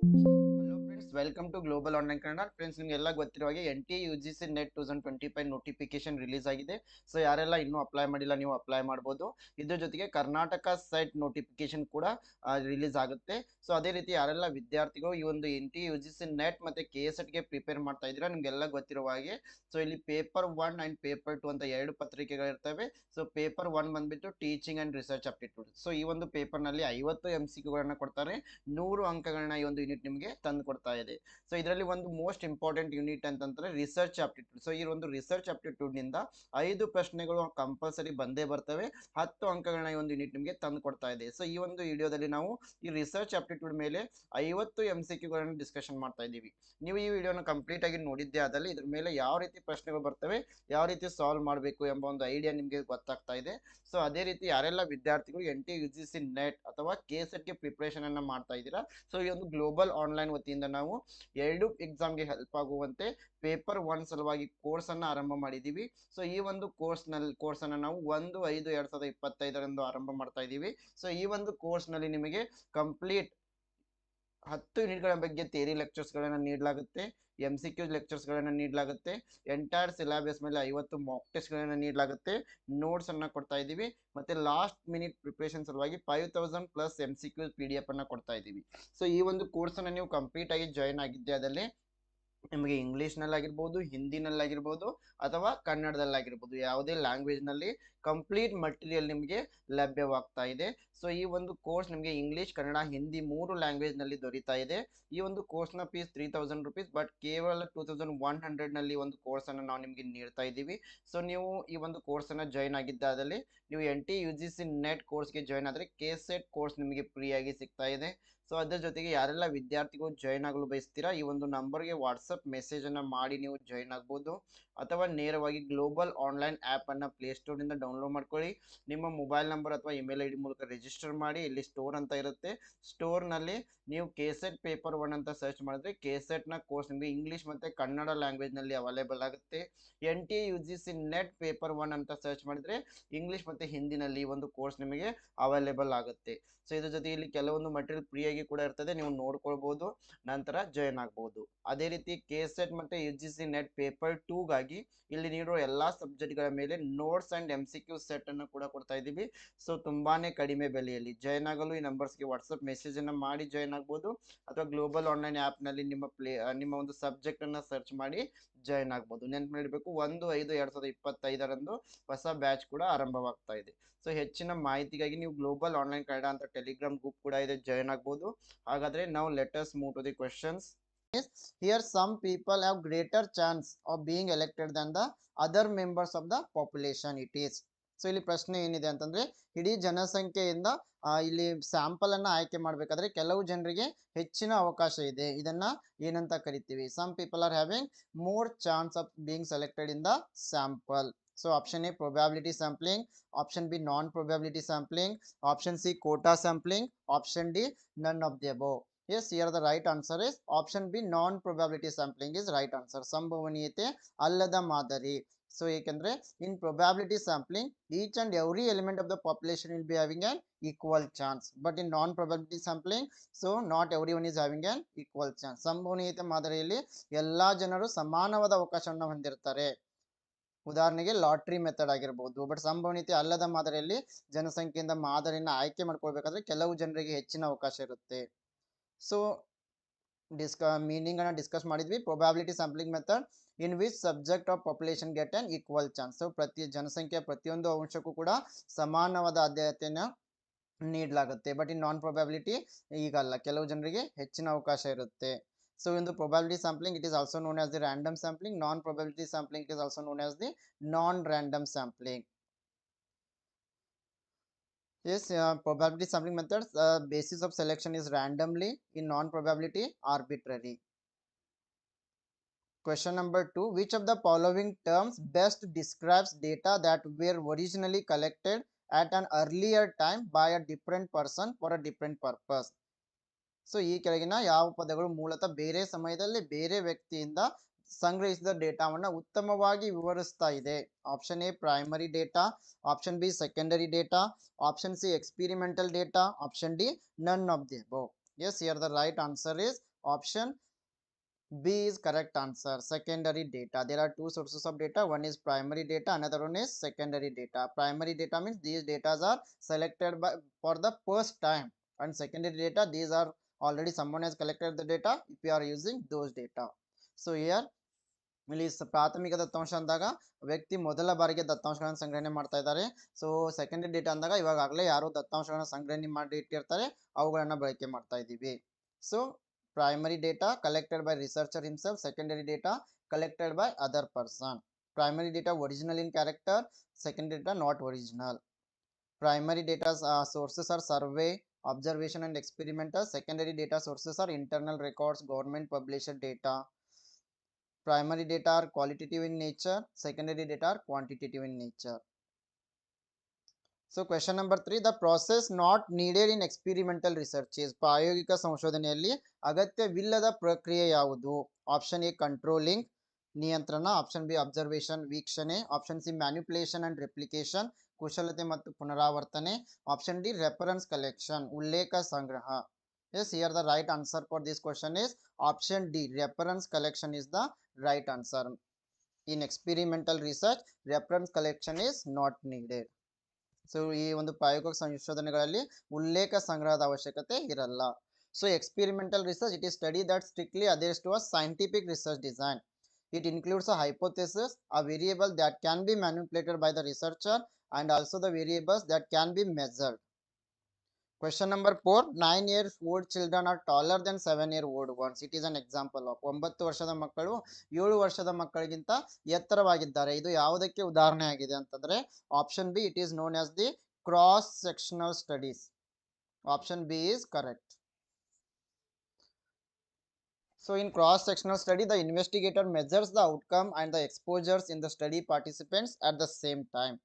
Thank you. Friends welcome to global online Kannada friends ನಿಮಗೆಲ್ಲ ಗೊತ್ತಿರುವ ಹಾಗೆ N T U G C net two thousand twenty five notification release ಆಗಿದೆ. So ಯಾರೆಲ್ಲ ಇನ್ನೂ apply ಮಾಡಿಲ್ಲ, ನೀವು ಅಪ್ಲೈ ಮಾಡ್ಬೋದು. ಇದ್ರ ಜೊತೆಗೆ ಕರ್ನಾಟಕ ಸೈಟ್ ನೋಟಿಫಿಕೇಶನ್ ಕೂಡ ರಿಲೀಸ್ ಆಗುತ್ತೆ. ಸೊ ಅದೇ ರೀತಿ ಯಾರೆಲ್ಲ ವಿದ್ಯಾರ್ಥಿಗಳು ಈ ಒಂದು N T U G C net ಮತ್ತು ಕೆ ಎಸ್ ಎಟ್ಗೆ ಪ್ರಿಪೇರ್ ಮಾಡ್ತಾ ಇದ್ದೀರಾ, ನಿಮಗೆಲ್ಲ ಗೊತ್ತಿರುವ ಹಾಗೆ. ಸೊ ಇಲ್ಲಿ paper one and paper two ಅಂತ ಎರಡು ಪತ್ರಿಕೆಗಳಿರ್ತವೆ ಸೊ ಪೇಪರ್ ಒನ್ ಬಂದ್ಬಿಟ್ಟು teaching and research aptitude so ಈ ಒಂದು ಪೇಪರ್ನಲ್ಲಿ ಐವತ್ತು ಎಂ ಸಿ ಕ್ಯೂಗಳನ್ನ ಕೊಡ್ತಾರೆ. ನೂರು ಅಂಕಗಳನ್ನ ಈ ಒಂದು ಯೂನಿಟ್ ನಿಮಗೆ ತಂದು ಕೊಡ್ತಾ ಇದೆ ಸೊ ಇದರಲ್ಲಿ ಒಂದು ಮೋಸ್ಟ್ ಇಂಪಾರ್ಟೆಂಟ್ ಯೂನಿಟ್ ಅಂತಂದ್ರೆ ರಿಸರ್ಚ್ ಆಪ್ಟಿಟ್ಯೂಡ್ ಸೊ ಈ ಒಂದು ರಿಸರ್ಚ್ ಆಪ್ಟಿಟ್ಯೂಡ್ನಿಂದ ಐದು ಪ್ರಶ್ನೆಗಳು ಕಂಪಲ್ಸರಿ ಬಂದೇ ಬರ್ತವೆ. ಹತ್ತು ಅಂಕಗಳನ್ನ ಈ ಒಂದು ಯೂನಿಟ್ ನಿಮಗೆ ತಂದು ಕೊಡ್ತಾ ಇದೆ. ಸೊ ಈ ಒಂದು ವಿಡಿಯೋದಲ್ಲಿ ನಾವು ಈ ರಿಸರ್ಚ್ ಆಪ್ಟಿಟ್ಯೂಡ್ ಮೇಲೆ ಐವತ್ತು ಎಂ ಸಿ ಕ್ಯೂಗಳನ್ನು ಡಿಸ್ಕಷನ್ ಮಾಡ್ತಾ ಇದ್ದೀವಿ. ನೀವು ಈ ವಿಡಿಯೋನ ಕಂಪ್ಲೀಟ್ ಆಗಿ ನೋಡಿದ್ದೇ ಆದಲ್ಲಿ ಇದ್ರ ಮೇಲೆ ಯಾವ ರೀತಿ ಪ್ರಶ್ನೆಗಳು ಬರ್ತವೆ, ಯಾವ ರೀತಿ ಸಾಲ್ವ್ ಮಾಡಬೇಕು ಎಂಬ ಒಂದು ಐಡಿಯಾ ನಿಮಗೆ ಗೊತ್ತಾಗ್ತಾ ಇದೆ. ಸೊ ಅದೇ ರೀತಿ ಯಾರೆಲ್ಲ ವಿದ್ಯಾರ್ಥಿಗಳು N T U G C net ಅಥವಾ ಕೆ ಸೆಟ್ಗೆ ಪ್ರಿಪ್ರೇಷನ್ ಅನ್ನ ಮಾಡ್ತಾ ಇದ್ದೀರಾ ಸೊ ಈ ಒಂದು ಗ್ಲೋಬಲ್ ಆನ್ಲೈನ್ ವತಿಯಿಂದ ನಾವು ಎರಡು ಎಕ್ಸಾಮ್ಗೆ ಹೆಲ್ಪ್ ಆಗುವಂತೆ ಪೇಪರ್ ಒನ್ ಸಲುವಾಗಿ ಕೋರ್ಸ್ ಅನ್ನ ಆರಂಭ ಮಾಡಿದ್ದೀವಿ ಸೊ ಈ ಒಂದು ಕೋರ್ಸ್ನಲ್ಲಿ ಕೋರ್ಸ್ ಅನ್ನ ನಾವು ಒಂದು ಐದು ಎರಡು ಸಾವಿರದ ಇಪ್ಪತ್ತೈದರಂದು ಆರಂಭ ಮಾಡ್ತಾ ಇದ್ದೀವಿ ಸೊ ಈ ಒಂದು ಕೋರ್ಸ್ನಲ್ಲಿ ನಿಮಗೆ ಕಂಪ್ಲೀಟ್ ಹತ್ತು ಯೂನಿಟ್ಗಳ ಬಗ್ಗೆ ಥಿಯರಿ ಲೆಕ್ಚರ್ಸ್ಗಳನ್ನು ನೀಡಲಾಗುತ್ತೆ ಎಂ ಸಿ ಕ್ಯೂ ಲೆಕ್ಚರ್ಸ್ಗಳನ್ನು ನೀಡಲಾಗುತ್ತೆ ಎಂಟೈರ್ ಸಿಲೆಬಸ್ ಮೇಲೆ ಐವತ್ತು ಮಾಕ್ ಟೆಸ್ಟ್ಗಳನ್ನು ನೀಡಲಾಗುತ್ತೆ ನೋಟ್ಸ್ ಅನ್ನ ಕೊಡ್ತಾ ಇದ್ದೀವಿ, ಮತ್ತೆ ಲಾಸ್ಟ್ ಮಿನಿಟ್ ಪ್ರಿಪ್ರೇಷನ್ ಸಲುವಾಗಿ five thousand plus M C Q P D ಎಫನ್ನು ಕೊಡ್ತಾ ಇದ್ದೀವಿ. ಸೊ ಈ ಒಂದು ಕೋರ್ಸನ್ನು ನೀವು ಕಂಪ್ಲೀಟ್ ಆಗಿ ಜಾಯಿನ್ ಆಗಿದ್ದೆ ಅದರಲ್ಲಿ ನಿಮಗೆ ಇಂಗ್ಲೀಷ್ನಲ್ಲಾಗಿರ್ಬೋದು ಹಿಂದಿನಲ್ಲಾಗಿರ್ಬೋದು ಅಥವಾ ಕನ್ನಡದಲ್ಲಾಗಿರ್ಬೋದು ಯಾವುದೇ ಲ್ಯಾಂಗ್ವೇಜ್ನಲ್ಲಿ ಕಂಪ್ಲೀಟ್ ಮಟೀರಿಯಲ್ ನಿಮಗೆ ಲಭ್ಯವಾಗ್ತಾ ಇದೆ. ಸೊ ಈ ಒಂದು ಕೋರ್ಸ್ ನಿಮಗೆ ಇಂಗ್ಲೀಷ್ ಕನ್ನಡ ಹಿಂದಿ ಮೂರು ಲ್ಯಾಂಗ್ವೇಜ್ನಲ್ಲಿ ದೊರೀತಾ ಇದೆ. ಈ ಒಂದು ಕೋರ್ಸ್ನ fees three thousand rupees but ಕೇವಲ ಟೂ ತೌಸಂಡ್ ಒನ್ ಹಂಡ್ರೆಡ್ನಲ್ಲಿ ಒಂದು ಕೋರ್ಸನ್ನು ನಾವು ನಿಮಗೆ ನೀಡ್ತಾ ಇದ್ದೀವಿ. ಸೊ ನೀವು ಈ ಒಂದು ಕೋರ್ಸನ್ನು ಜಾಯ್ನ್ ಆಗಿದ್ದಾದಲ್ಲಿ, ನೀವು N T U G C net ಕೋರ್ಸ್ಗೆ ಜಾಯ್ನ್ ಆದರೆ ಕೆ ಸೆಟ್ ಕೋರ್ಸ್ ನಿಮಗೆ ಫ್ರೀಯಾಗಿ ಸಿಗ್ತಾ ಇದೆ. ಸೊ ಅದರ ಜೊತೆಗೆ ಯಾರೆಲ್ಲ ವಿದ್ಯಾರ್ಥಿಗಳು ಜಾಯ್ನ್ ಆಗಲು ಬಯಸ್ತೀರಾ, ಈ ಒಂದು ನಂಬರ್ಗೆ ವಾಟ್ಸಪ್ ಮೆಸೇಜನ್ನು ಮಾಡಿ ನೀವು ಜಾಯಿನ್ ಆಗ್ಬೋದು. ಅಥವಾ ನೇರವಾಗಿ ಗ್ಲೋಬಲ್ ಆನ್ಲೈನ್ ಆ್ಯಪನ್ನು ಪ್ಲೇಸ್ಟೋರಿಂದ ಡೌನ್ಲೋಡ್ ಮಾಡ್ಕೊಳ್ಳಿ. ನಿಮ್ಮ ಮೊಬೈಲ್ ನಂಬರ್ ಅಥವಾ ಇಮೇಲ್ ಐ ಡಿ ಮೂಲಕ ರಿಜಿಸ್ಟರ್ ಮಾಡಿ, ಇಲ್ಲಿ ಸ್ಟೋರ್ ಅಂತ ಇರುತ್ತೆ. ಸ್ಟೋರ್ನಲ್ಲಿ ನೀವು ಕೆಸೆಟ್ ಪೇಪರ್ ಒನ್ ಅಂತ ಸರ್ಚ್ ಮಾಡಿದ್ರೆ ಕೆಸೆಟ್ನ ಕೋರ್ಸ್ ನಿಮಗೆ ಇಂಗ್ಲೀಷ್ ಮತ್ತು ಕನ್ನಡ ಲ್ಯಾಂಗ್ವೇಜ್ನಲ್ಲಿ ಅವೈಲೇಬಲ್ ಆಗುತ್ತೆ. N T U G C net paper one ಅಂತ ಸರ್ಚ್ ಮಾಡಿದರೆ ಇಂಗ್ಲೀಷ್ ಮತ್ತು ಹಿಂದಿನಲ್ಲಿ ಒಂದು ಕೋರ್ಸ್ ನಿಮಗೆ ಅವೈಲೇಬಲ್ ಆಗುತ್ತೆ. ಸೊ, ಇದ್ರ ಜೊತೆ ಇಲ್ಲಿ ಕೆಲವೊಂದು ಮಟೀರಿಯಲ್ ಫ್ರೀಯಾಗಿ ಕೂಡ ಇರ್ತದೆ. ನೀವು ನೋಡ್ಕೊಳ್ಬಹುದು ನಂತರ ಜಾಯಿನ್ ಆಗಬಹುದು ಅದೇ ರೀತಿ ಕೆ ಸೆಟ್ ಮತ್ತೆ U G C net paper ಟೂಗಾಗಿ ಇಲ್ಲಿ ನೀಡುವ ಸಬ್ಜೆಕ್ಟ್ಗಳ ಮೇಲೆ notes and M C Q ಸೆಟ್ಟನ್ನು ಕೂಡ ಕೊಡ್ತಾ ಇದೀವಿ ಸೊ, ತುಂಬಾನೇ ಕಡಿಮೆ ಬೆಲೆಯಲ್ಲಿ. ಜಾಯಿನ್ ಆಗಲು ಈ ನಂಬರ್ಸ್ಗೆ ಮೆಸೇಜ್ ಅನ್ನ ಮಾಡಿ ಜಾಯಿನ್ ಆಗಬಹುದು ಅಥವಾ ಗ್ಲೋಬಲ್ ಆನ್ಲೈನ್ ಆ್ಯಪ್ನಲ್ಲಿ ನಿಮ್ಮ ಪ್ಲೇ ನಿಮ್ಮ ಒಂದು ಸಬ್ಜೆಕ್ಟ್ ಅನ್ನ ಸರ್ಚ್ ಮಾಡಿ ಜಾಯಿನ್ ಆಗಬಹುದು ನೆನಪು ಮಾಡಬೇಕು ಒಂದು, ಐದು, ಎರಡ್ ಸಾವಿರದ ಇಪ್ಪತ್ತೈದರಂದು ಹೊಸ ಬ್ಯಾಚ್ ಕೂಡ ಆರಂಭವಾಗ್ತಾ ಇದೆ. ಸೊ, ಹೆಚ್ಚಿನ ಮಾಹಿತಿಗಾಗಿ ನೀವು ಗ್ಲೋಬಲ್ ಆನ್ಲೈನ್ ಕನ್ನಡ ಅಂತ ಟೆಲಿಗ್ರಾಮ್ ಗ್ರೂಪ್ ಕೂಡ ಇದೆ ಜಾಯಿನ್ ಆಗ್ಬೋದು. ಹಾಗಾದ್ರೆ ನಾವು letters move to the questions here some people have greater chance of being elected than the other members of the population it is so ಇಲ್ಲಿ ಪ್ರಶ್ನೆ ಏನಿದೆ ಅಂತಂದ್ರೆ, ಇಡೀ ಜನಸಂಖ್ಯೆಯಿಂದ ಇಲ್ಲಿ ಸ್ಯಾಂಪಲ್ ಅನ್ನ ಆಯ್ಕೆ ಮಾಡ್ಬೇಕಾದ್ರೆ ಕೆಲವು ಜನರಿಗೆ ಹೆಚ್ಚಿನ ಅವಕಾಶ ಇದೆ. ಇದನ್ನ ಏನಂತ ಕರಿತೀವಿ? Some people are having more chance of being selected in the sample A probability sampling option B non probability sampling option C quota sampling option D none of the above yes here the right answer is option B non probability sampling is right answer ಸಂಭವನೀಯತೆ ಅಲ್ಲದ ಮಾದರಿ. So ಏಕೆಂದ್ರೆ in probability sampling each and every element of the population will be having an equal chance but in non probability sampling so not every one is having an equal chance ಸಂಭವನೀಯತೆ ಮಾದರಿಯಲ್ಲಿ ಎಲ್ಲಾ ಜನರು ಸಮಾನವಾದ ಅವಕಾಶವನ್ನು ಹೊಂದಿರ್ತಾರೆ. ಉದಾಹರಣೆಗೆ lottery method ಆಗಿರ್ಬೋದು. But ಸಂಭವನೀಯತೆ ಅಲ್ಲದ ಮಾದರಿಯಲ್ಲಿ ಜನಸಂಖ್ಯೆಯಿಂದ ಮಾದರಿಯನ್ನು ಆಯ್ಕೆ ಮಾಡ್ಕೊಳ್ಬೇಕಾದ್ರೆ ಕೆಲವು ಜನರಿಗೆ ಹೆಚ್ಚಿನ ಅವಕಾಶ ಇರುತ್ತೆ. ಸೊ ಡಿಸ್ಕ ಮೀನಿಂಗ್ ಅನ್ನ ಡಿಸ್ಕಸ್ ಮಾಡಿದ್ವಿ. Probability sampling method in which subject of population get an equal chance so ಪ್ರತಿ ಜನಸಂಖ್ಯೆಯ ಪ್ರತಿಯೊಂದು ಅಂಶಕ್ಕೂ ಕೂಡ ಸಮಾನವಾದ ಆದ್ಯತೆಯನ್ನು ನೀಡಲಾಗುತ್ತೆ. ಬಟ್ ಇನ್ ನಾನ್ ಪ್ರೊಬ್ಯಾಬಿಲಿಟಿ ಈಗಲ್ಲ ಕೆಲವು ಜನರಿಗೆ ಹೆಚ್ಚಿನ ಅವಕಾಶ ಇರುತ್ತೆ. So in the probability sampling it is also known as the random sampling. Non probability sampling is also known as the non random sampling. Yes uh, probability sampling methods uh, basis of selection is randomly in non probability arbitrary. Question number 2 which of the following terms best describes data that were originally collected at an earlier time by a different person for a different purpose so ಈ ಕೆಳಗಿನ ಯಾವ ಪದಗಳು ಮೂಲತಃ ಬೇರೆ ಸಮಯದಲ್ಲಿ ಬೇರೆ ವ್ಯಕ್ತಿಯಿಂದ ಸಂಗ್ರಹಿಸಿದ ಡೇಟಾವನ್ನು ಉತ್ತಮವಾಗಿ ವಿವರಿಸ್ತಾ ಇದೆ option A primary data option B secondary data option C experimental data option D none of the above Yes, here the right answer is option B is correct answer. Secondary data. There are two sources of data. One is primary data, another one is secondary data. Primary data means these data are selected by for the first time, and secondary data these are already someone has collected the data. If you are using those data. So, here, ಇಲ್ಲಿ ಪ್ರಾಥಮಿಕ ದತ್ತಾಂಶ ಅಂದಾಗ ವ್ಯಕ್ತಿ ಮೊದಲ ಬಾರಿಗೆ ದತ್ತಾಂಶಗಳನ್ನು ಸಂಗ್ರಹಣೆ ಮಾಡ್ತಾ ಇದ್ದಾರೆ. ಸೊ ಸೆಕೆಂಡ್ ಡೇಟಾ ಅಂದಾಗ ಇವಾಗಲೇ ಯಾರು ದತ್ತಾಂಶಗಳನ್ನ ಸಂಗ್ರಹಣೆ ಮಾಡಿ ಇಟ್ಟಿರ್ತಾರೆ. ಅವುಗಳನ್ನ ಬಳಕೆ ಮಾಡ್ತಾ ಇದ್ದೀವಿ. So primary data collected by researcher himself secondary data collected by other person primary data original in character second data not original primary data sources are survey observation and experimenter secondary data sources are internal records government published data primary data are qualitative in nature secondary data are quantitative in nature so question number three the needed not needed in experimental research ಪ್ರಾಯೋಗಿಕ ಸಂಶೋಧನೆಯಲ್ಲಿ ಅಗತ್ಯವಿಲ್ಲದ ಪ್ರಕ್ರಿಯೆ ಯಾವುದು option A controlling ನಿಯಂತ್ರಣ option B observation ವೀಕ್ಷಣೆ option C manipulation and replication ಕುಶಲತೆ ಮತ್ತು ಪುನರಾವರ್ತನೆ. ಆಪ್ಷನ್ ಡಿ ರೆಫರೆನ್ಸ್ ಕಲೆಕ್ಷನ್ ಉಲ್ಲೇಖ ಸಂಗ್ರಹ. Yes here the right answer for this question is option D reference collection is the right answer in experimental research reference collection is not needed so ಈ ಒಂದು ಪ್ರಾಯೋಗಿಕ ಸಂಶೋಧನೆಗಳಲ್ಲಿ ಉಲ್ಲೇಖ ಸಂಗ್ರಹದ ಅವಶ್ಯಕತೆ ಇರಲ್ಲ. So experimental research it is study that strictly adheres to a scientific research design. It includes a hypothesis, a variable that can be manipulated by the researcher, and also the variables that can be measured. Question number 4. 9 years old children are taller than 7 year old ones. It is an example of ಒಂಬತ್ತು ವರ್ಷದ ಮಕ್ಕಳು ಏಳು ವರ್ಷದ ಮಕ್ಕಳಿಗಿಂತ ಎತ್ತರವಾಗಿದ್ದಾರೆ ಇದು ಯಾವುದಕ್ಕೆ ಉದಾಹರಣೆ ಆಗಿದೆ ಅಂತಂದ್ರೆ option B it is known as the cross sectional studies option B is correct. So in cross-sectional study, the investigator measures the outcome and the exposures in the study participants at the same time.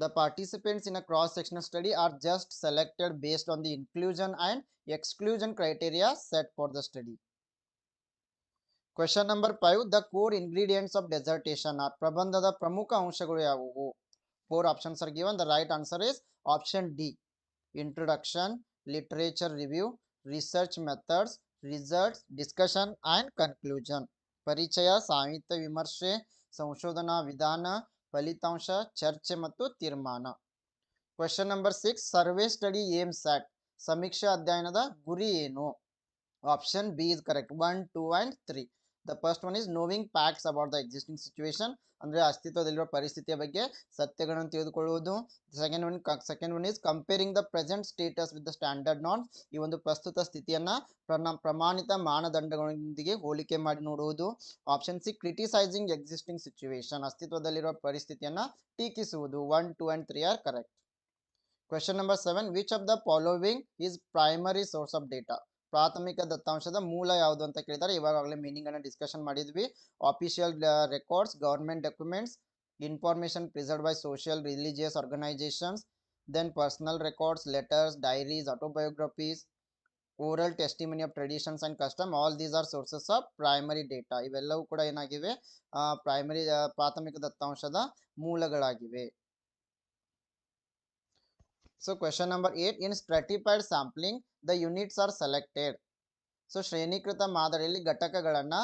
The participants in a cross-sectional study are just selected based on the inclusion and exclusion criteria set for the study. Question number 5. The core ingredients of dissertation are ಪ್ರಬಂಧದ ಪ್ರಮುಖ ಅಂಶಗಳು ಯಾವುವು Four options are given. The right answer is option D. Introduction, literature review, research methods, results, discussion and conclusion. ಪರಿಚಯ ಸಾಹಿತ್ಯ ವಿಮರ್ಶೆ ಸಂಶೋಧನಾ ವಿಧಾನ ಫಲಿತಾಂಶ, ಚರ್ಚೆ ಮತ್ತು ತೀರ್ಮಾನ. Question number six survey study aims at ಸಮೀಕ್ಷಾ ಅಧ್ಯಯನದ ಗುರಿ ಏನು? Option B is correct one two and three the first one is knowing facts about the existing situation ಅಂದರೆ ಅಸ್ತಿತ್ವದಲ್ಲಿರುವ ಪರಿಸ್ಥಿತಿಯ ಬಗ್ಗೆ ಸತ್ಯಗಳನ್ನು ತಿಳಿದುಕೊಳ್ಳುವುದು. Second one second one is comparing the present status with the standard ನಾನ್ ಈ ಒಂದು ಪ್ರಸ್ತುತ ಸ್ಥಿತಿಯನ್ನು ಪ್ರಣ ಪ್ರಮಾಣಿತ ಮಾನದಂಡಗಳೊಂದಿಗೆ ಹೋಲಿಕೆ ಮಾಡಿ ನೋಡುವುದು. Option C criticising existing situation ಅಸ್ತಿತ್ವದಲ್ಲಿರುವ ಪರಿಸ್ಥಿತಿಯನ್ನು ಟೀಕಿಸುವುದು. One two and three are correct question number seven which of the following is primary source of data ಪ್ರಾಥಮಿಕ ದತ್ತಾಂಶದ ಮೂಲ ಯಾವುದು ಅಂತ ಕೇಳಿದ್ದಾರೆ ಇವಾಗಲೇ ಮೀನಿಂಗ್ ಅನ್ನ ಡಿಸ್ಕಷನ್ ಮಾಡಿದ್ವಿ. Official records government documents information preserve by social religious organisations then personal records letters diaries autobiographies oral testimony of traditions and custom all these are sources of primary data ಇವೆಲ್ಲವೂ ಕೂಡ ಏನಾಗಿವೆ? Primary ಪ್ರಾಥಮಿಕ ದತ್ತಾಂಶದ ಮೂಲಗಳಾಗಿವೆ. So question number eight in stratified sampling the units are selected so ಶ್ರೇಣೀಕೃತ ಮಾದರಿಯಲ್ಲಿ ಘಟಕಗಳನ್ನ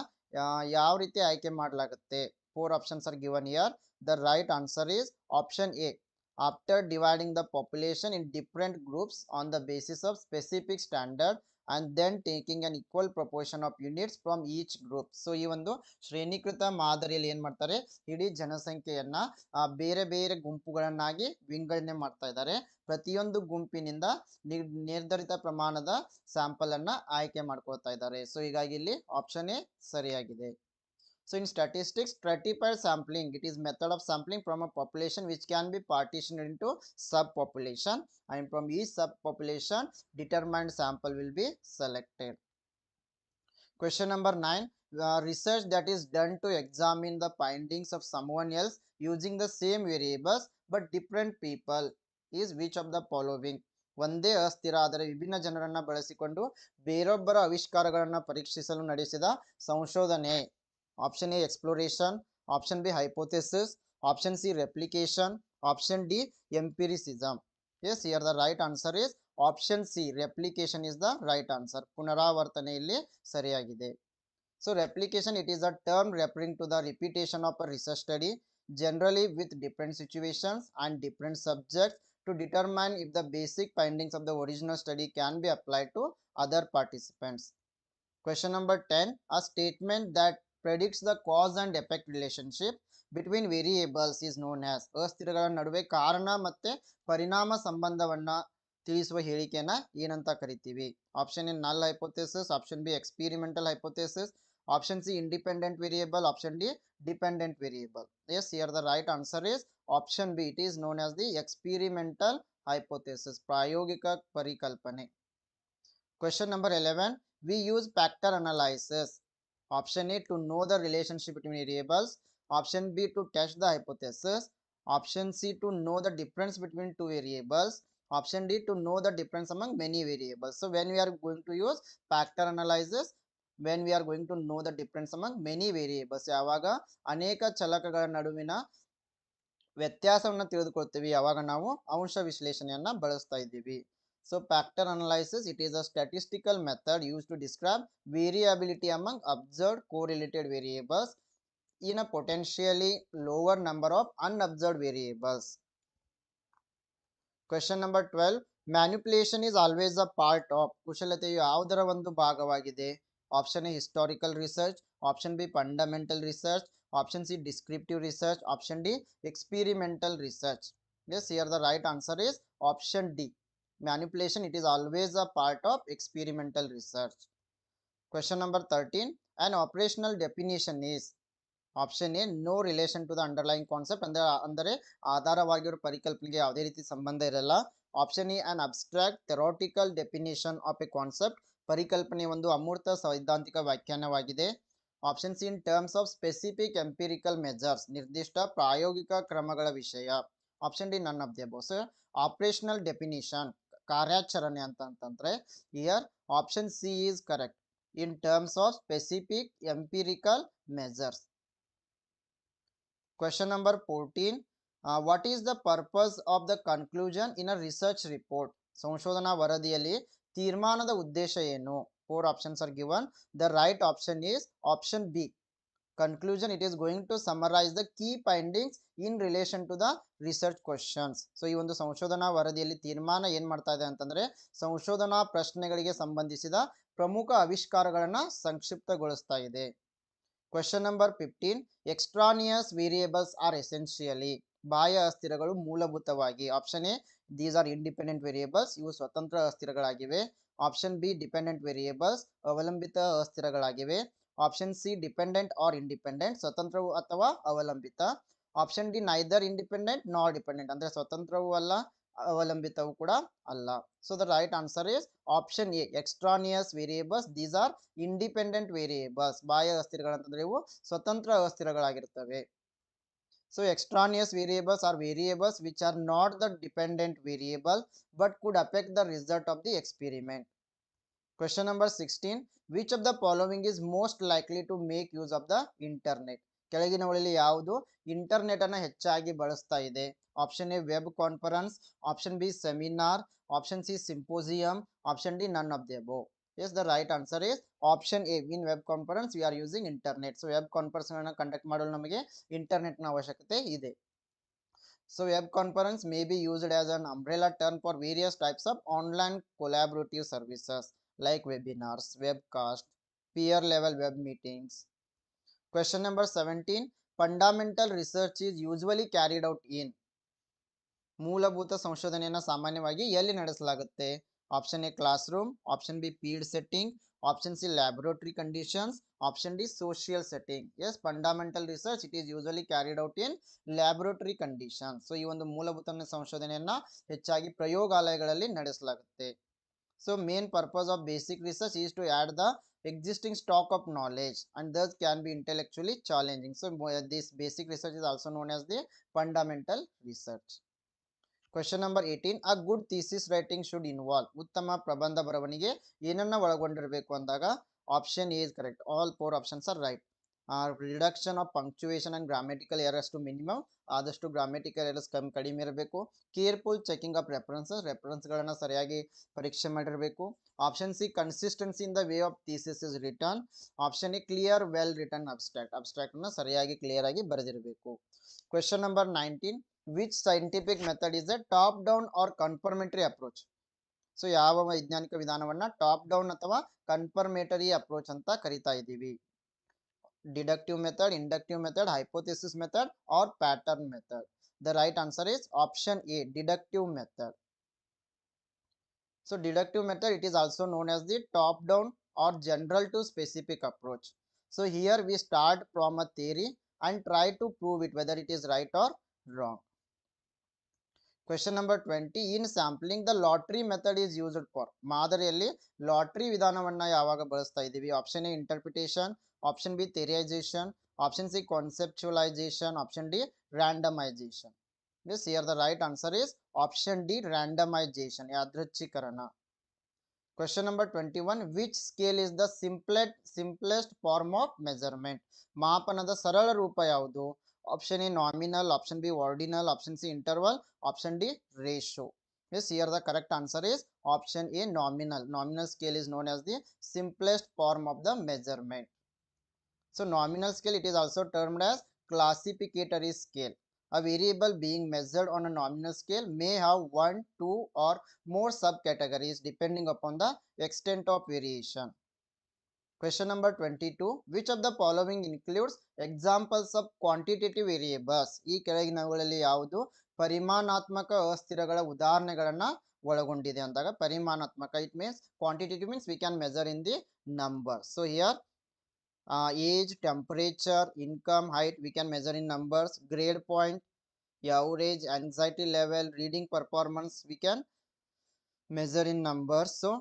ಯಾವ ರೀತಿ ಆಯ್ಕೆ ಮಾಡಲಾಗುತ್ತೆ four options are given here the right answer is option A after dividing the population in different groups on the basis of specific standard and then taking an equal proportion of units from each group so ಈ ಒಂದು ಶ್ರೇಣೀಕೃತ ಮಾದರಿಯಲ್ಲಿ ಏನ್ ಮಾಡ್ತಾರೆ? ಇಡೀ ಜನಸಂಖ್ಯೆಯನ್ನ ಬೇರೆ ಬೇರೆ ಗುಂಪುಗಳನ್ನಾಗಿ ವಿಂಗಡಣೆ ಮಾಡ್ತಾ ಇದ್ದಾರೆ. ಪ್ರತಿಯೊಂದು ಗುಂಪಿನಿಂದ ನಿರ್ಧರಿತ ಪ್ರಮಾಣದ ಸ್ಯಾಂಪಲ್ ಅನ್ನ ಆಯ್ಕೆ ಮಾಡ್ಕೊಳ್ತಾ ಇದ್ದಾರೆ. ಸೊ ಹೀಗಾಗಿ ಇಲ್ಲಿ ಆಪ್ಷನ್ ಎ ಸರಿಯಾಗಿದೆ. so in statistics stratified sampling it is method of sampling from a population which can be partition into sub population and from ಈ sub population determined sample will be selected question number nine research that is done to examine the findings of someone else using the same variables but different people is which of the following ಒಂದೇ ಅಸ್ಥಿರ ಆದರೆ ವಿಭಿನ್ನ ಜನರನ್ನ ಬಳಸಿಕೊಂಡು ಬೇರೊಬ್ಬರ ಆವಿಷ್ಕಾರಗಳನ್ನ ಪರೀಕ್ಷಿಸಲು ನಡೆಸಿದ ಸಂಶೋಧನೆ option A exploration option B hypothesis option C replication option D empiricism yes here the right answer is option C replication is the right answer ಪುನರಾವರ್ತನೆ ಇಲ್ಲಿ ಸರಿಯಾಗಿದೆ so replication it is a term referring to the repetition of a research study generally with different situations and different subjects to determine if the basic findings of the original study can be applied to other participants. Question number 10 A statement that predicts the cause and effect relationship between variables is known as ಅಸ್ಥಿರಗಳ ನಡುವೆ ಕಾರಣ ಮತ್ತೆ ಪರಿಣಾಮ ಸಂಬಂಧವನ್ನ ತಿಳಿಸುವ ಹೇಳಿಕೆಯನ್ನ ಏನಂತ ಕರಿತೀವಿ option A null hypothesis option B experimental hypothesis option C independent variable option D dependent variable. Yes, here the right answer is option B. It is known as the experimental hypothesis. ಪ್ರಾಯೋಗಿಕ ಪರಿಕಲ್ಪನೆ. Question number 11. We use factor analysis. Option A to know the relationship between variables. Option B to test the hypothesis. Option C to know the difference between two variables. Option D to know the difference among many variables. So when we are going to use factor analysis, when we are going to know the difference among many variables ಯಾವಾಗ ಅನೇಕ ಚಲಕಗಳ ನಡುವಿನ ವ್ಯತ್ಯಾಸವನ್ನು ತಿಳಿದುಕೊಳ್ತೀವಿ ಯಾವಾಗ ನಾವು ಅಂಶ ವಿಶ್ಲೇಷಣೆಯನ್ನು ಬಳಸ್ತಾ ಇದ್ದೀವಿ So factor analysis it is a statistical method use to describe variability among observed correlated variables in a potentially lower number of unobserved variables question number twelve manipulation is always a part of ಕುಶಲತೆಯು ಯಾವುದರ ಒಂದು ಭಾಗವಾಗಿದೆ option A historical research, option B fundamental research, option C descriptive research, option D experimental research. Yes, here the right answer is option D. Manipulation, it is always a part of experimental research. Question number 13. An operational definition is option A no relation to the underline concept ಅಂದ್ರೆ ಅಂದರೆ ಆಧಾರವಾಗಿರೋ ಪರಿಕಲ್ಪನೆಗೆ ಯಾವುದೇ ರೀತಿ ಸಂಬಂಧ ಇರಲ್ಲ option A an abstract theoretical definition of a concept ಪರಿಕಲ್ಪನೆ ಒಂದು ಅಮೂರ್ತ ಸೈದ್ಧಾಂತಿಕ ವ್ಯಾಖ್ಯಾನವಾಗಿದೆ option C in terms of specific empirical measures ನಿರ್ದಿಷ್ಟ ಪ್ರಾಯೋಗಿಕ ಕ್ರಮಗಳ ವಿಷಯ option D none of the above operational definition ಕಾರ್ಯಾಚರಣೆ ಅಂತಂತಂದ್ರೆ here option C is correct in terms of specific empirical measures question number fourteen what is the purpose of the conclusion in a research report ಸಂಶೋಧನಾ ವರದಿಯಲ್ಲಿ ತೀರ್ಮಾನದ ಉದ್ದೇಶ ಏನು? Four options are given the right option is option B conclusion it is going to summarise the key findings in relation to the research questions so ಈ ಒಂದು ಸಂಶೋಧನಾ ವರದಿಯಲ್ಲಿ ತೀರ್ಮಾನ ಏನ್ ಮಾಡ್ತಾ ಇದೆ ಅಂತಂದ್ರೆ, ಸಂಶೋಧನಾ ಪ್ರಶ್ನೆಗಳಿಗೆ ಸಂಬಂಧಿಸಿದ ಪ್ರಮುಖ ಆವಿಷ್ಕಾರಗಳನ್ನ ಸಂಕ್ಷಿಪ್ತಗೊಳಿಸ್ತಾ ಇದೆ. Question number fifteen extraneous variables are essentially ಬಾಹ್ಯ ಅಸ್ಥಿರಗಳು ಮೂಲಭೂತವಾಗಿ. Option A these are independent variables ಇವು ಸ್ವತಂತ್ರ ಅಸ್ಥಿರಗಳಾಗಿವೆ. ಆಪ್ಷನ್ ಬಿ ಡಿಪೆಂಡೆಂಟ್ ವೇರಿಯೇಬಲ್ಸ್ ಅವಲಂಬಿತ ಅಸ್ಥಿರಗಳಾಗಿವೆ. Option C dependent or independent ಸ್ವತಂತ್ರವು ಅಥವಾ ಅವಲಂಬಿತ option D neither independent nor dependent ಅಂದ್ರೆ ಸ್ವತಂತ್ರವೂ ಅಲ್ಲ ಅವಲಂಬಿತವೂ ಕೂಡ ಅಲ್ಲ so the right answer is option A extraneous variables these are independent variables ಬಾಹ್ಯ ಅಸ್ಥಿರಗಳಂತಂದ್ರೆ ಇವು ಸ್ವತಂತ್ರ ಅಸ್ಥಿರಗಳಾಗಿರ್ತವೆ so extraneous variables are variables which are not the dependent variable but could affect the result of the experiment question number sixteen which of the following is most likely to make use of the internet ಕೆಳಗಿನವುಗಳಲ್ಲಿ ಯಾವುದು? Internet ಅನ್ನ ಹೆಚ್ಚಾಗಿ ಬಳಸ್ತಾ ಇದೆ. Option A web conference option B seminar option C symposium option D none of the above yes the right answer is option A in web conference we are using internet so web conference conduct ಮಾಡಲು ನಮಗೆ ಇಂಟರ್ನೆಟ್ನ ಅವಶ್ಯಕತೆ ಇದೆ. So web conference may be used as an umbrella term for various types of online collaborative services like webinars webcast, peer level web meetings. Question number 17. Fundamental research is usually carried out in ಮೂಲಭೂತ ಸಂಶೋಧನೆಯನ್ನು ಸಾಮಾನ್ಯವಾಗಿ ಎಲ್ಲಿ ನಡೆಸಲಾಗುತ್ತೆ option A class option B field setting option C laboratory conditions option D social setting yes fundamental research it is usually carried out in laboratory condition so ಈ ಒಂದು ಮೂಲಭೂತ ಸಂಶೋಧನೆಯನ್ನ ಹೆಚ್ಚಾಗಿ ಪ್ರಯೋಗಾಲಯಗಳಲ್ಲಿ ನಡೆಸಲಾಗುತ್ತೆ so main purpose of basic research is to add the existing stock of knowledge and thus can be intellectually challenging. So this basic research is also known as the fundamental research. Question number 18. A good thesis writing should involve ಉತ್ತಮ ಪ್ರಬಂಧ ಬರವಣಿಗೆ ಏನನ್ನ ಒಳಗೊಂಡಿರಬೇಕು ಅಂದಾಗ option is correct all four options are right reduction of punctuation and grammatical errors to minimum ಆದಷ್ಟು grammatical errors ಕಮ್ಮಿ, ಕಡಿಮೆ ಇರಬೇಕು. ಕೇರ್ಫುಲ್ ಚೆಕಿಂಗ್ ಆಫ್ ರೆಫರೆನ್ಸಸ್ ರೆಫರೆನ್ಸ್ಗಳನ್ನು ಸರಿಯಾಗಿ ಪರೀಕ್ಷೆ ಮಾಡಿರಬೇಕು. Option C consistency in the way of thesis is written option A clear well written abstract ಅಬ್ಸ್ಟ್ರಾಕ್ಟ್ನ ಸರಿಯಾಗಿ clear ಆಗಿ ಬರೆದಿರಬೇಕು. Question number nineteen which scientific method is a top down or confirmatory approach so ಯಾವ ವೈಜ್ಞಾನಿಕ ವಿಧಾನವನ್ನ top down ಅಥವಾ confirmatory approach ಅಂತ ಕರಿತಾ ಇದ್ದೀವಿ. deductive method, inductive method, hypothesis method or pattern method. The right answer is option A, deductive method. So deductive method, it is also known as the top-down or general to specific approach. So here we start from a theory and try to prove it whether it is right or wrong. Question number twenty in sampling the lottery method is used for ಮಾದರಿಯಲ್ಲಿ lottery ವಿಧಾನವನ್ನ ಯಾವಾಗ ಬಳಸ್ತಾ ಇದ್ದೀವಿ? Option A interpretation option B theorisation option C conceptualisation option D randomisation miss here the right answer is option D randomisation ಯಾದೃಚ್ಛೀಕರಣ question number twenty one which scale is the simple simplest form of measurement ಮಾಪನದ ಸರಳ ರೂಪ ಯಾವುದು? option a nominal option b ordinal option c interval option d ratio. Yes here the correct answer is option a nominal. Nominal scale is known as the simplest form of the measurement. So nominal scale it is also termed as classificatory scale. A variable being measured on a nominal scale may have one two or more subcategories depending upon the extent of variation. question number 22 which of the following includes examples of quantitative variables? ಈ ಕೆಳಗಿನವುಗಳಲ್ಲಿ ಯಾವುದು ಪರಿಮಾಣಾತ್ಮಕ ಅಸ್ಥಿರಗಳ ಉದಾಹರಣೆಗಳನ್ನು ಒಳಗೊಂಡಿದೆ ಅಂದಾಗ ಪರಿಮಾಣಾತ್ಮಕ it means quantitative means we can measure in the number so here age temperature income height we can measure in numbers grade point average anxiety level reading performance we can measure in numbers so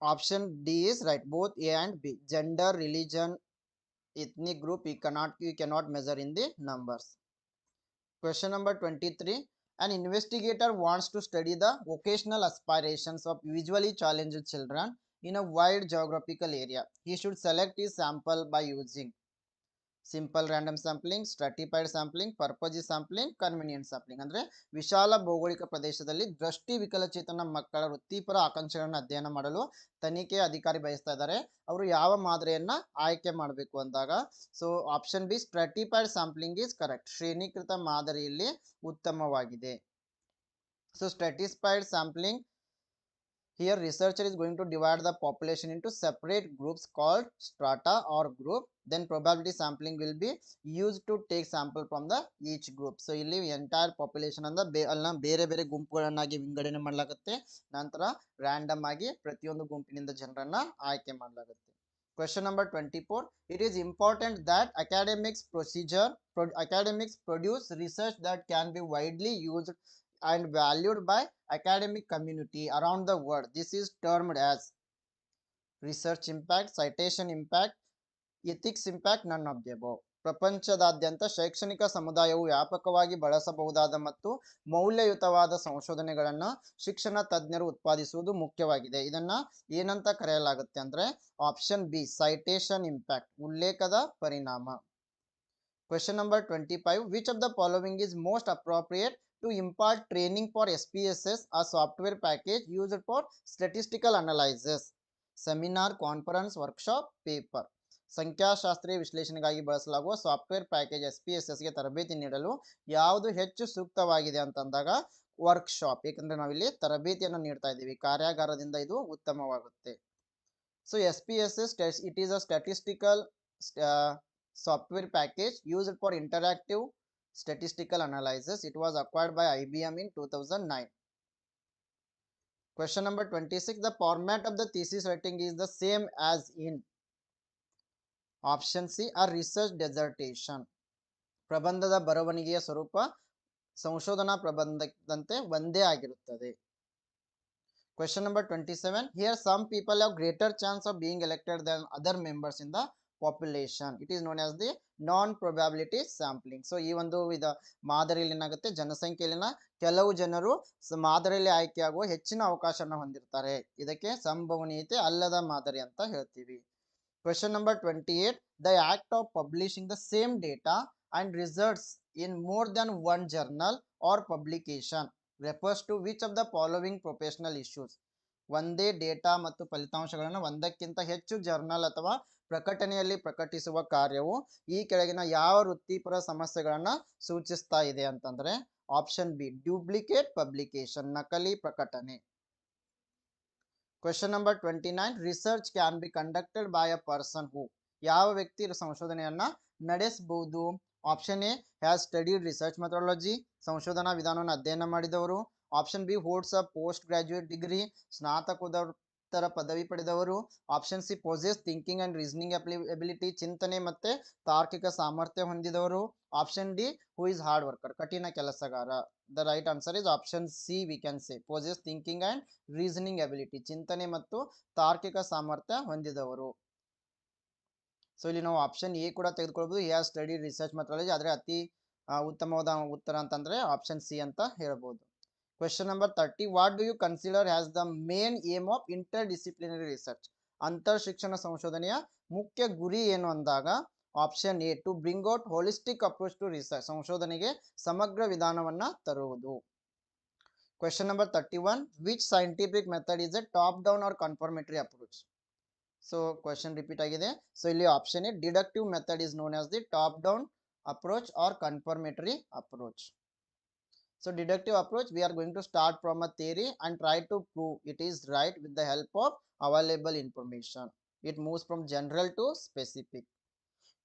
option d is right both a and b. Gender religion ethnic group, you cannot we cannot measure in the numbers. Question number 23 an investigator wants to study the vocational aspirations of visually challenged children in a wide geographical area. He should select his sample by using simple random sampling stratified sampling purposive sampling convenient sampling ಅಂದರೆ ವಿಶಾಲ ಭೌಗೋಳಿಕ ಪ್ರದೇಶದಲ್ಲಿ ದೃಷ್ಟಿ ವಿಕಲಚೇತನ ಮಕ್ಕಳ ವೃತ್ತಿಪರ ಆಕಾಂಕ್ಷೆಗಳನ್ನು ಅಧ್ಯಯನ ಮಾಡಲು ತನಿಖೆ ಅಧಿಕಾರಿ ಬಯಸ್ತಾ ಇದ್ದಾರೆ. ಅವರು ಯಾವ ಮಾದರಿಯನ್ನು ಆಯ್ಕೆ ಮಾಡಬೇಕು ಅಂದಾಗ so option B stratified sampling is correct ಶ್ರೇಣೀಕೃತ ಮಾದರಿಯಲ್ಲಿ ಉತ್ತಮವಾಗಿದೆ. So stratified sampling here researcher is going to divide the population into separate groups called strata or group then probability sampling will be used to take sample from the each group so ಇಲ್ಲಿ entire population ಅಂದ ಬೇ ಅಲ್ಲ ಬೇರೆ ಬೇರೆ ಗುಂಪುಗಳನ್ನಾಗಿ ವಿಂಗಡಣೆ ಮಾಡಲಾಗುತ್ತೆ ನಂತರ random ಆಗಿ ಪ್ರತಿಯೊಂದು ಗುಂಪಿನಿಂದ ಜನರನ್ನ ಆಯ್ಕೆ ಮಾಡಲಾಗುತ್ತೆ question number 24 it is important that academics procedure pro academics produce research that can be widely used and valued by academic community around the world. This is termed as research impact, citation impact, ethics impact, none of the above. ಪ್ರಪಂಚದಾದ್ಯಂತ ಶೈಕ್ಷಣಿಕ ಸಮುದಾಯವು ವ್ಯಾಪಕವಾಗಿ ಬಳಸಬಹುದಾದ ಮತ್ತು ಮೌಲ್ಯಯುತವಾದ ಸಂಶೋಧನೆಗಳನ್ನು ಶಿಕ್ಷಣ ತಜ್ಞರು ಉತ್ಪಾದಿಸುವುದು ಮುಖ್ಯವಾಗಿದೆ. ಇದನ್ನ ಏನಂತ ಕರೆಯಲಾಗುತ್ತೆ ಅಂದ್ರೆ ಆಪ್ಷನ್ ಬಿ ಸೈಟೇಷನ್ ಇಂಪ್ಯಾಕ್ಟ್ ಉಲ್ಲೇಖದ ಪರಿಣಾಮ. Question number twenty five which of the following is most appropriate to impart training for SPSS, a software package used for statistical analysis, seminar, conference, workshop, paper. ಸಂಖ್ಯಾಶಾಸ್ತ್ರೀಯ ವಿಶ್ಲೇಷಣೆಗಾಗಿ ಬಳಸಲಾಗುವ software package S P S ಎಸ್ಗೆ ತರಬೇತಿ ನೀಡಲು ಯಾವುದು ಹೆಚ್ಚು ಸೂಕ್ತವಾಗಿದೆ ಅಂತಂದಾಗ ವರ್ಕ್ಶಾಪ್ ಏಕೆಂದರೆ ನಾವಿಲ್ಲಿ ತರಬೇತಿಯನ್ನು ನೀಡ್ತಾ ಇದ್ದೀವಿ. ಕಾರ್ಯಾಗಾರದಿಂದ ಇದು ಉತ್ತಮವಾಗುತ್ತೆ. So S P S S it is a statistical software package used for interactive statistical analysis. It was acquired by IBM in 2009. Question number 26. The format of the thesis writing is the same as in option C, a research dissertation. ಪ್ರಬಂಧದ ಬರವಣಿಗೆಯ ಸ್ವರೂಪ ಸಂಶೋಧನಾ ಪ್ರಬಂಧದಂತೆ ಒಂದೇ ಆಗಿರುತ್ತದೆ question number twenty seven here some people have greater chance of being elected than other members in the population it is known as the non probability sampling so ಈ ಒಂದು ವಿಧ ಮಾದರಿಯಲ್ಲಿ ಏನಾಗುತ್ತೆ? ಜನಸಂಖ್ಯೆಯಲ್ಲಿನ ಕೆಲವು ಜನರು ಮಾದರಿಯಲ್ಲಿ ಆಯ್ಕೆಯಾಗುವ ಹೆಚ್ಚಿನ ಅವಕಾಶವನ್ನು ಹೊಂದಿರ್ತಾರೆ. ಇದಕ್ಕೆ ಸಂಭವನೀಯತೆ ಅಲ್ಲದ ಮಾದರಿ ಅಂತ ಹೇಳ್ತೀವಿ. Question number twenty eight the act of publishing the same data and results in more than one journal or publication refers to which of the following professional issues ಒಂದೇ ಡೇಟಾ ಮತ್ತು ಫಲಿತಾಂಶಗಳನ್ನು ಒಂದಕ್ಕಿಂತ ಹೆಚ್ಚು ಜರ್ನಲ್ ಅಥವಾ ಪ್ರಕಟಣೆಯಲ್ಲಿ ಪ್ರಕಟಿಸುವ ಕಾರ್ಯವು ಈ ಕೆಳಗಿನ ಯಾವ ವೃತ್ತಿಪರ ಸಮಸ್ಯೆಗಳನ್ನ ಸೂಚಿಸ್ತಾ ಇದೆ ಅಂತಂದ್ರೆ ಆಪ್ಷನ್ ಬಿ, ಡ್ಯೂಪ್ಲಿಕೇಟ್ ಪಬ್ಲಿಕೇಶನ್ ನಕಲಿ ಪ್ರಕಟಣೆ. Question number twenty nine research can be conducted by a person who ಯಾವ ವ್ಯಕ್ತಿ ಸಂಶೋಧನೆಯನ್ನ ನಡೆಸಬಹುದು option A has studied research methodology ಸಂಶೋಧನಾ ವಿಧಾನವನ್ನು ಅಧ್ಯಯನ ಮಾಡಿದವರು. Option B holds a postgraduate degree ಸ್ನಾತಕೋತ್ತರ ಪದವಿ ಪಡೆದವರು. Option C possess thinking and reasoning ability ಚಿಂತನೆ ಮತ್ತೆ ತಾರ್ಕಿಕ ಸಾಮರ್ಥ್ಯ ಹೊಂದಿದವರು. Option D who is hard worker ಕಠಿಣ ಕೆಲಸಗಾರ. The right answer is option C we can say possess thinking and reasoning ability ಚಿಂತನೆ ಮತ್ತು ತಾರ್ಕಿಕ ಸಾಮರ್ಥ್ಯ ಹೊಂದಿದವರು. ಸೊ ಇಲ್ಲಿ ನಾವು ಆಪ್ಷನ್ ಎ ಕೂಡ ತೆಗೆದುಕೊಳ್ಬೋದು. ಹ್ಯಾಸ್ ಸ್ಟಡಿ ರಿಸರ್ಚ್ ಮೆಥಾಲಜಿ ಆದರೆ ಅತಿ ಉತ್ತಮವಾದ ಉತ್ತರ ಅಂತಂದ್ರೆ ಆಪ್ಷನ್ ಸಿ ಅಂತ ಹೇಳ್ಬೋದು. Question number thirty what do you consider has the main aim of interdisciplinary research ಅಂತರ್ ಶಿಕ್ಷಣ ಸಂಶೋಧನೆಯ ಮುಖ್ಯ ಗುರಿ ಏನು ಅಂದಾಗ option A to bring out holistic approach to research ಸಂಶೋಧನೆಗೆ ಸಮಗ್ರ ವಿಧಾನವನ್ನ ತರುವುದು. Question number thirty one which scientific method is a top down or confirmatory approach so question repeat ಆಗಿದೆ. ಸೊ ಇಲ್ಲಿ option A deductive method is known as the top down approach are confirmatory approach. So deductive approach, we are going to start from a theory and try to prove it is right with the help of available information. It moves from general to specific.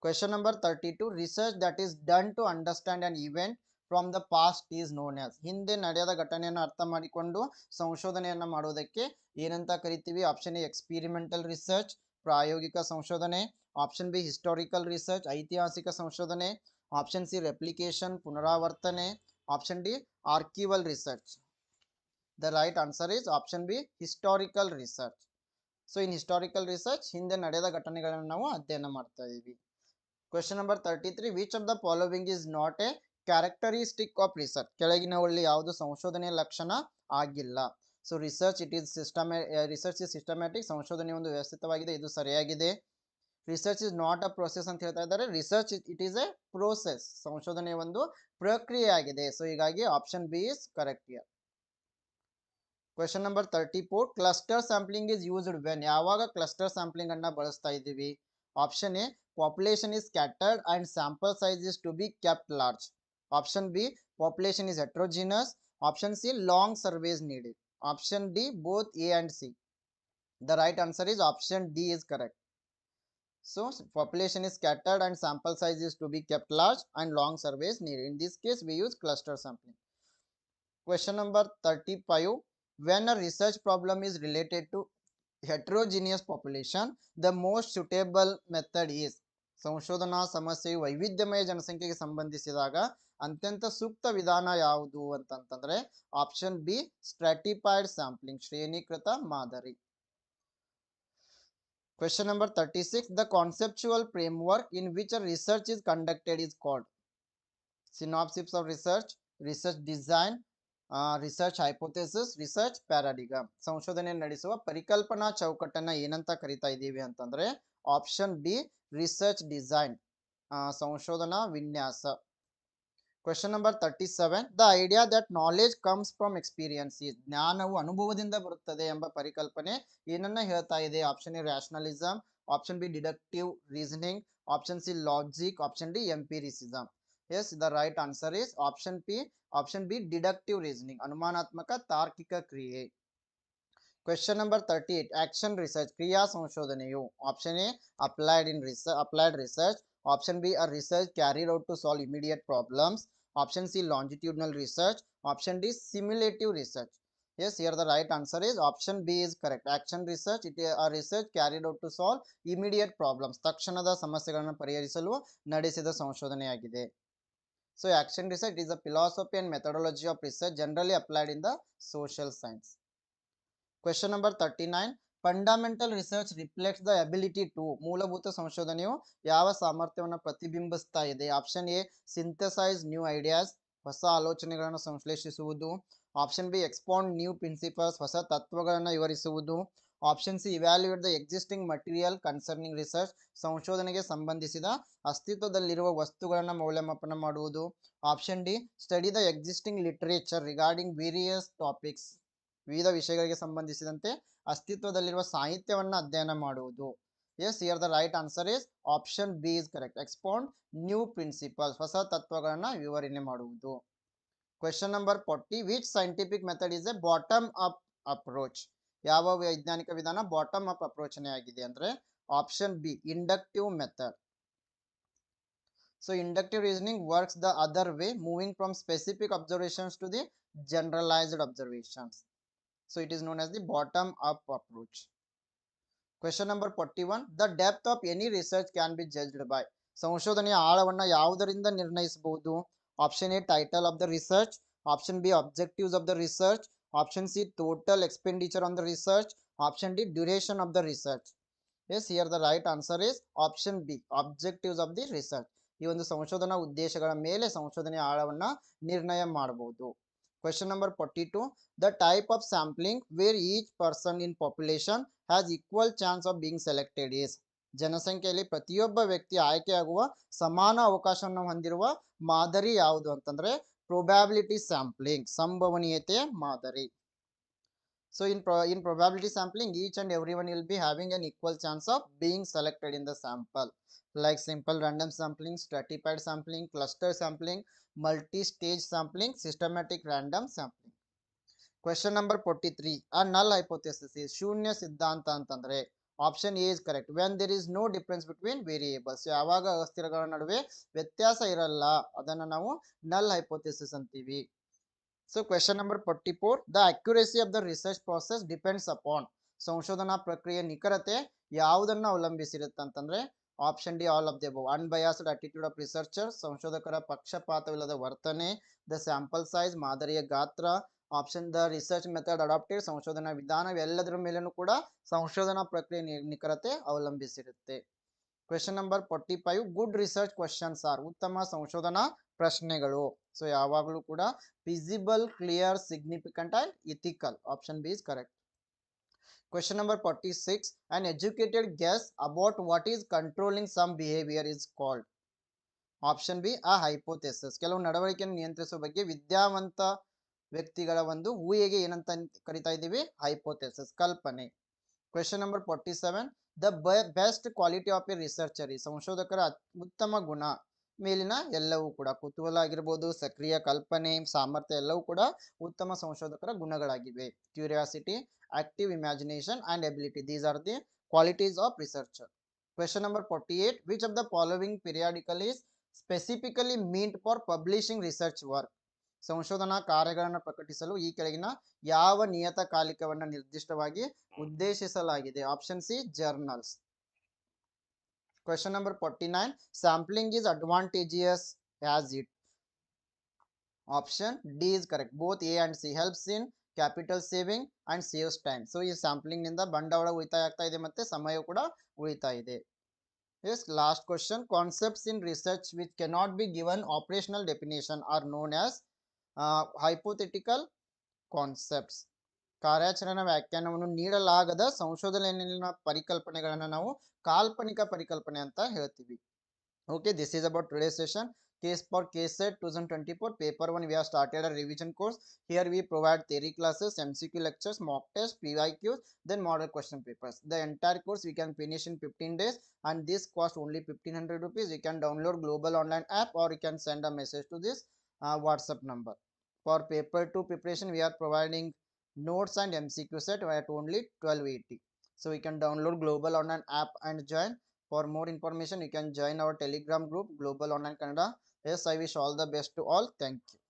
Question number 32, research that is done to understand an event from the past is known as. ಹಿಂದೆ ನಡೆದ ಘಟನೆಯನ್ನು ಅರ್ಥ ಮಾಡಿಕೊಂಡು ಸಂಶೋಧನೆಯನ್ನ ಮಾಡೋದಕ್ಕೆ ಏನಂತ ಕರಿತೀವಿ option A experimental research ಪ್ರಾಯೋಗಿಕ ಸಂಶೋಧನೆ ಆಪ್ಷನ್ ಬಿ ಹಿಸ್ಟಾರಿಕಲ್ ರಿಸರ್ಚ್ ಐತಿಹಾಸಿಕ ಸಂಶೋಧನೆ ಆಪ್ಷನ್ ಸಿ ರೆಪ್ಲಿಕೇಶನ್ ಪುನರಾವರ್ತನೆ Option D archival research the right answer is option B historical research so in historical research ಹಿಂದೆ ನಡೆದ ಘಟನೆಗಳನ್ನು ನಾವು ಅಧ್ಯಯನ ಮಾಡ್ತಾ ಇದ್ದೀವಿ. Question number thirty three which of the following is not a characteristic of research ಕೆಳಗಿನವುಗಳಲ್ಲಿ ಯಾವುದು ಸಂಶೋಧನೆಯ ಲಕ್ಷಣ ಆಗಿಲ್ಲ. So research it is system research is systematic ಸಂಶೋಧನೆ ಒಂದು ವ್ಯವಸ್ಥಿತವಾಗಿದೆ, ಇದು ಸರಿಯಾಗಿದೆ. Research is not a process ಅಂತ ಹೇಳ್ತಾ ಇದ್ದಾರೆ. Research it is a process ಸಂಶೋಧನೆ ಒಂದು ಪ್ರಕ್ರಿಯೆ ಆಗಿದೆ. ಸೊ ಹೀಗಾಗಿ option B is correct here question number thirty four cluster sampling is used when ಯಾವಾಗ ಕ್ಲಸ್ಟರ್ ಸ್ಯಾಂಪ್ಲಿಂಗ್ ಅನ್ನ ಬಳಸ್ತಾ ಇದ್ದೀವಿ? Option A population is scattered and sample size is to be kept large option B population is heterogeneous option C long surveys needed option D both A and C the right answer is option D is correct So population is scattered and sample size is to be kept large and long surveys needed. In this case, we use cluster sampling. Question number 35. When a research problem is related to heterogeneous population, the most suitable method is ಸಂಶೋಧನಾ ಸಮಸ್ಯೆಯು ವೈವಿಧ್ಯಮಯ ಜನಸಂಖ್ಯೆಗೆ ಸಂಬಂಧಿಸಿದಾಗ ಅತ್ಯಂತ ಸೂಕ್ತ ವಿಧಾನ ಯಾವುದು ಅಂತಂತಂದ್ರೆ option B stratified sampling ಶ್ರೇಣೀಕೃತ ಮಾದರಿ Question number 36. The conceptual framework in which a research is conducted is called synopsis of research, research design, uh, research hypothesis, research paradigm. ಸಂಶೋಧನೆ ನಡೆಸುವ ಪರಿಕಲ್ಪನಾ ಚೌಕಟ್ಟನ್ನ ಏನಂತ ಕರಿತಾ ಇದ್ದೀವಿ ಅಂತಂದ್ರೆ ಆಪ್ಷನ್ ಬಿ ರಿಸರ್ಚ್ ಡಿಸೈನ್ ಸಂಶೋಧನಾ ವಿನ್ಯಾಸ question number thirty seven the idea that knowledge comes from experience ಜ್ಞಾನವು ಅನುಭವದಿಂದ ಬರುತ್ತದೆ ಎಂಬ ಪರಿಕಲ್ಪನೆ ಏನನ್ನ ಹೇಳ್ತಾ ಇದೆ? Option A rationalism option B deductive reasoning option C logic option D empiricism yes the right answer is option P option B deductive reasoning ಅನುಮಾನಾತ್ಮಕ ತಾರ್ಕಿಕ ಕ್ರಿಯೆ question number thirty eight action research ಕ್ರಿಯಾ ಸಂಶೋಧನೆಯು option A applied in research applied research option B a research carried out to solve immediate problems option C longitudinal research option d simulative research yes here the right answer is option b is correct action research it is a research carried out to solve immediate problems ತಕ್ಷಣದ ಸಮಸ್ಯೆಗಳನ್ನು ಪರಿಹರಿಸಲು ನಡೆಸಿದ ಸಂಶೋಧನೆಯಾಗಿದೆ so action research is a philosophy and methodology of research generally applied in the social science question number 39 fundamental research reflects the ability to ಮೂಲಭೂತ ಸಂಶೋಧನೆಯು ಯಾವ ಸಾಮರ್ಥ್ಯವನ್ನು ಪ್ರತಿಬಿಂಬಿಸ್ತಾ ಇದೆ? Option A synthesise new ideas ಹೊಸ ಆಲೋಚನೆಗಳನ್ನು ಸಂಶ್ಲೇಷಿಸುವುದು. Option B expand new principles ಹೊಸ ತತ್ವಗಳನ್ನು ವಿವರಿಸುವುದು. Option C evaluate the existing material concerning research ಸಂಶೋಧನೆಗೆ ಸಂಬಂಧಿಸಿದ ಅಸ್ತಿತ್ವದಲ್ಲಿರುವ ವಸ್ತುಗಳನ್ನು ಮೌಲ್ಯಮಾಪನ ಮಾಡುವುದು. Option D study the existing literature regarding various topics ವಿವಿಧ ವಿಷಯಗಳಿಗೆ ಸಂಬಂಧಿಸಿದಂತೆ ಅಸ್ತಿತ್ವದಲ್ಲಿರುವ ಸಾಹಿತ್ಯವನ್ನು ಅಧ್ಯಯನ ಮಾಡುವುದು. Yes here the right answer is option B is correct expound new principles ಹೊಸ ತತ್ವಗಳನ್ನು ವಿವರಣೆ ಮಾಡುವುದು. Question number forty which scientific method is a bottom up approach ಯಾವ ವೈಜ್ಞಾನಿಕ ವಿಧಾನ ಬಾಟಮ್ ಅಪ್ ಅಪ್ರೋಚನೆ ಆಗಿದೆ ಅಂದ್ರೆ option B inductive method so inductive reasoning works the other way moving from specific observations to the generalised observations so it is known as the bottom up approach. Question number forty one the depth of any research can be judged by ಸಂಶೋಧನೆಯ ಆಳವನ್ನ ಯಾವುದರಿಂದ ನಿರ್ಣಯಿಸಬಹುದು? Option A title of the research option B objectives of the research option C total expenditure on the research option D duration of the research yes here the right answer is option B objectives of the research ಈ ಒಂದು ಸಂಶೋಧನಾ ಉದ್ದೇಶಗಳ ಮೇಲೆ ಸಂಶೋಧನೆಯ ಆಳವನ್ನ ನಿರ್ಣಯ ಮಾಡಬಹುದು. Question number forty two the type of sampling where each person in population has equal chance of being selected is ಜನಸಂಖ್ಯೆಯಲ್ಲಿ ಪ್ರತಿಯೊಬ್ಬ ವ್ಯಕ್ತಿ ಆಯ್ಕೆಯಾಗುವ ಸಮಾನ ಅವಕಾಶವನ್ನು ಹೊಂದಿರುವ ಮಾದರಿ ಯಾವುದು ಅಂತಂದ್ರೆ ಪ್ರೊಬ್ಯಾಬಿಲಿಟಿ ಸ್ಯಾಂಪ್ಲಿಂಗ್ ಸಂಭವನೀಯತೆಯ ಮಾದರಿ. So in in probability sampling each and every one will be having an equal chance of being selected in the sample like simple random sampling, stratified sampling, cluster sampling, multi-stage sampling, systematic random sampling. Question number 43. A null hypothesis is ಶೂನ್ಯ ಸಿದ್ಧಾಂತ ಅಂತಂದ್ರೆ option A is correct when there is no difference between variables ಯಾವಾಗ ಅಸ್ಥಿರಗಳ ನಡುವೆ ವ್ಯತ್ಯಾಸ ಇರಲ್ಲ ಅದನ್ನ ನಾವು ನಲ್ ಹೈಪೋಥೆಸಿಸ್ ಅಂತೀವಿ so question number forty four the accuracy of the research process depends upon ಸಂಶೋಧನಾ ಪ್ರಕ್ರಿಯೆ ನಿಖರತೆ ಯಾವುದನ್ನ ಅವಲಂಬಿಸಿರುತ್ತೆ ಅಂತಂದ್ರೆ option D all of the above unbiased attitude of researcher ಸಂಶೋಧಕರ ಪಕ್ಷಪಾತವಿಲ್ಲದ ವರ್ತನೆ ದ ಸ್ಯಾಂಪಲ್ ಸೈಜ್ ಮಾದರಿಯ ಗಾತ್ರ option the research method adapted ಸಂಶೋಧನಾ ವಿಧಾನ ಎಲ್ಲದರ ಮೇಲೂ ಕೂಡ ಸಂಶೋಧನಾ ಪ್ರಕ್ರಿಯೆ ನಿಖರತೆ ಅವಲಂಬಿಸಿರುತ್ತೆ question number forty five good research questions are ಉತ್ತಮ ಸಂಶೋಧನಾ ಪ್ರಶ್ನೆಗಳು ಸೊ ಯಾವಾಗಲೂ ಕೂಡ feasible clear significant and ethical option B is correct Question number 46. An educated guess about what is controlling some behavior is called. Option B a hypothesis ಕೆಲವು ನಡವಳಿಕೆಯನ್ನು ನಿಯಂತ್ರಿಸುವ ಬಗ್ಗೆ ವಿದ್ಯಾವಂತ ವ್ಯಕ್ತಿಗಳ ಒಂದು ಊಹೆಗೆ ಏನಂತ ಕರಿತಾ ಇದ್ದೀವಿ? ಹೈಪೋಥೆಸಿಸ್ ಕಲ್ಪನೆ. Question number forty seven the best quality of a researcher ಸಂಶೋಧಕರ ಉತ್ತಮ ಗುಣ. ಮೇಲಿನ ಎಲ್ಲವೂ ಕೂಡ ಕುತೂಹಲ ಆಗಿರ್ಬೋದು ಸಕ್ರಿಯ ಕಲ್ಪನೆ, ಸಾಮರ್ಥ್ಯ ಎಲ್ಲವೂ ಕೂಡ ಉತ್ತಮ ಸಂಶೋಧಕರ ಗುಣಗಳಾಗಿವೆ. Curiosity, active imagination and ability these are the qualities of research question number forty eight which of the following periodical is specifically meant for publishing research work ಸಂಶೋಧನಾ ಕಾರ್ಯಗಳನ್ನು ಪ್ರಕಟಿಸಲು ಈ ಕೆಳಗಿನ ಯಾವ ನಿಯತಕಾಲಿಕವನ್ನು ನಿರ್ದಿಷ್ಟವಾಗಿ ಉದ್ದೇಶಿಸಲಾಗಿದೆ? Option C journals question number forty nine sampling is advantageous as it option D is correct both A and C helps in capital saving and saves time so ಈ ಸ್ಯಾಂಪ್ಲಿಂಗ್ನಿಂದ ಬಂಡವಾಳ ಉಳಿತಾಯ ಆಗ್ತಾ ಇದೆ ಮತ್ತೆ ಸಮಯ ಕೂಡ ಉಳಿತಾ ಇದೆ yes last question concepts in research which cannot be given operational definition are known as hypothetical concepts ಕಾರ್ಯಾಚರಣಾ ವ್ಯಾಖ್ಯಾನವನ್ನು ನೀಡಲಾಗದ ಸಂಶೋಧನೆಯಲ್ಲಿನ ಪರಿಕಲ್ಪನೆಗಳನ್ನು ನಾವು ಕಾಲ್ಪನಿಕ ಪರಿಕಲ್ಪನೆ ಅಂತ ಹೇಳ್ತೀವಿ okay this is about today's session case for case set 2024 paper 1 we have started a revision course here we provide theory classes mcq lectures mock tests pyqs then model question papers the entire course we can finish in 15 days and this cost only 1500 rupees you can download global online app or you can send a message to this uh, whatsapp number for paper 2 preparation we are providing notes and mcq set at only 1280 so you can download global online app and join for more information, you can join our Telegram group, Global Online Canada. Yes, I wish all the best to all. Thank you.